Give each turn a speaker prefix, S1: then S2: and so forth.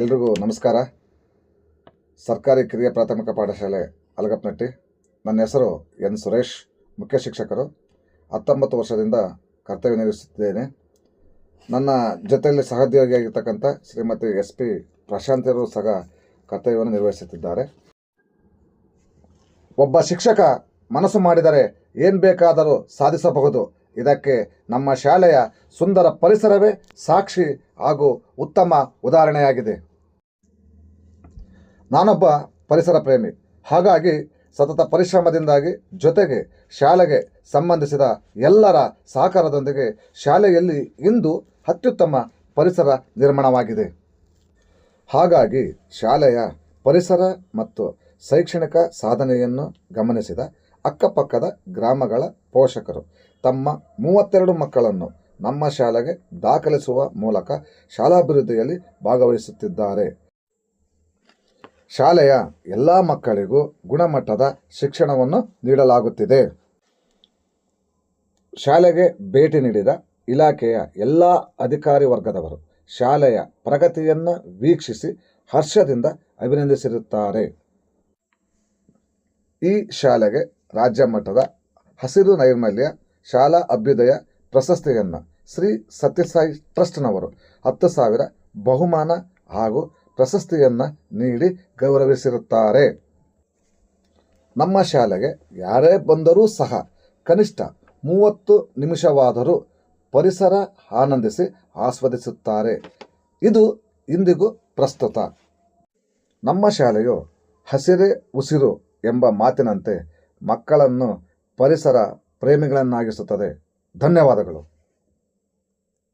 S1: ಎಲ್ರಿಗೂ ನಮಸ್ಕಾರ. ಸರ್ಕಾರಿ ಕಿರಿಯ ಪ್ರಾಥಮಿಕ ಪಾಠಶಾಲೆ ಅಲಗಪ್ನಟ್ಟಿ ನನ್ನ ಹೆಸರು ಎನ್ ಸುರೇಶ್, ಮುಖ್ಯ ಶಿಕ್ಷಕರು. ಹತ್ತೊಂಬತ್ತು ವರ್ಷದಿಂದ ಕರ್ತವ್ಯ ನಿರ್ವಹಿಸುತ್ತಿದ್ದೇನೆ. ನನ್ನ ಜೊತೆಯಲ್ಲಿ ಸಹೋದ್ಯೋಗಿಯಾಗಿರ್ತಕ್ಕಂಥ ಶ್ರೀಮತಿ ಎಸ್ ಪಿ ಪ್ರಶಾಂತರು ಸಹ ಕರ್ತವ್ಯವನ್ನು ನಿರ್ವಹಿಸುತ್ತಿದ್ದಾರೆ. ಒಬ್ಬ ಶಿಕ್ಷಕ ಮನಸ್ಸು ಮಾಡಿದರೆ ಏನು ಬೇಕಾದರೂ ಸಾಧಿಸಬಹುದು. ಇದಕ್ಕೆ ನಮ್ಮ ಶಾಲೆಯ ಸುಂದರ ಪರಿಸರವೇ ಸಾಕ್ಷಿ ಹಾಗೂ ಉತ್ತಮ ಉದಾಹರಣೆಯಾಗಿದೆ. ನಾನೊಬ್ಬ ಪರಿಸರ ಪ್ರೇಮಿ. ಹಾಗಾಗಿ ಸತತ ಪರಿಶ್ರಮದಿಂದಾಗಿ ಜೊತೆಗೆ ಶಾಲೆಗೆ ಸಂಬಂಧಿಸಿದ ಎಲ್ಲರ ಸಹಕಾರದೊಂದಿಗೆ ಶಾಲೆಯಲ್ಲಿ ಇಂದು ಅತ್ಯುತ್ತಮ ಪರಿಸರ ನಿರ್ಮಾಣವಾಗಿದೆ. ಹಾಗಾಗಿ ಶಾಲೆಯ ಪರಿಸರ ಮತ್ತು ಶೈಕ್ಷಣಿಕ ಸಾಧನೆಯನ್ನು ಗಮನಿಸಿದ ಅಕ್ಕಪಕ್ಕದ ಗ್ರಾಮಗಳ ಪೋಷಕರು ತಮ್ಮ ಮೂವತ್ತೆರಡು ಮಕ್ಕಳನ್ನು ನಮ್ಮ ಶಾಲೆಗೆ ದಾಖಲಿಸುವ ಮೂಲಕ ಶಾಲಾಭಿವೃದ್ಧಿಯಲ್ಲಿ ಭಾಗವಹಿಸುತ್ತಿದ್ದಾರೆ. ಶಾಲೆಯ ಎಲ್ಲ ಮಕ್ಕಳಿಗೂ ಗುಣಮಟ್ಟದ ಶಿಕ್ಷಣವನ್ನು ನೀಡಲಾಗುತ್ತಿದೆ. ಶಾಲೆಗೆ ಭೇಟಿ ನೀಡಿದ ಇಲಾಖೆಯ ಎಲ್ಲ ಅಧಿಕಾರಿ ವರ್ಗದವರು ಶಾಲೆಯ ಪ್ರಗತಿಯನ್ನು ವೀಕ್ಷಿಸಿ ಹರ್ಷದಿಂದ ಅಭಿನಂದಿಸಿರುತ್ತಾರೆ. ಈ ಶಾಲೆಗೆ ರಾಜ್ಯ ಮಟ್ಟದ ಹಸಿರು ನೈರ್ಮಲ್ಯ, ಶಾಲಾ ಅಭ್ಯುದಯ ಪ್ರಶಸ್ತಿಯನ್ನು ಶ್ರೀ ಸತ್ಯಸಾಯಿ ಟ್ರಸ್ಟ್ನವರು ಹತ್ತು ಸಾವಿರ ಬಹುಮಾನ ಹಾಗೂ ಪ್ರಶಸ್ತಿಯನ್ನು ನೀಡಿ ಗೌರವಿಸಿರುತ್ತಾರೆ. ನಮ್ಮ ಶಾಲೆಗೆ ಯಾರೇ ಬಂದರೂ ಸಹ ಕನಿಷ್ಠ ಮೂವತ್ತು ನಿಮಿಷವಾದರೂ ಪರಿಸರ ಆನಂದಿಸಿ ಆಸ್ವಾದಿಸುತ್ತಾರೆ. ಇದು ಇಂದಿಗೂ ಪ್ರಸ್ತುತ. ನಮ್ಮ ಶಾಲೆಯು ಹಸಿರೆ ಉಸಿರು ಎಂಬ ಮಾತಿನಂತೆ ಮಕ್ಕಳನ್ನು ಪರಿಸರ ಪ್ರೇಮಿಗಳನ್ನಾಗಿಸುತ್ತದೆ. ಧನ್ಯವಾದಗಳು.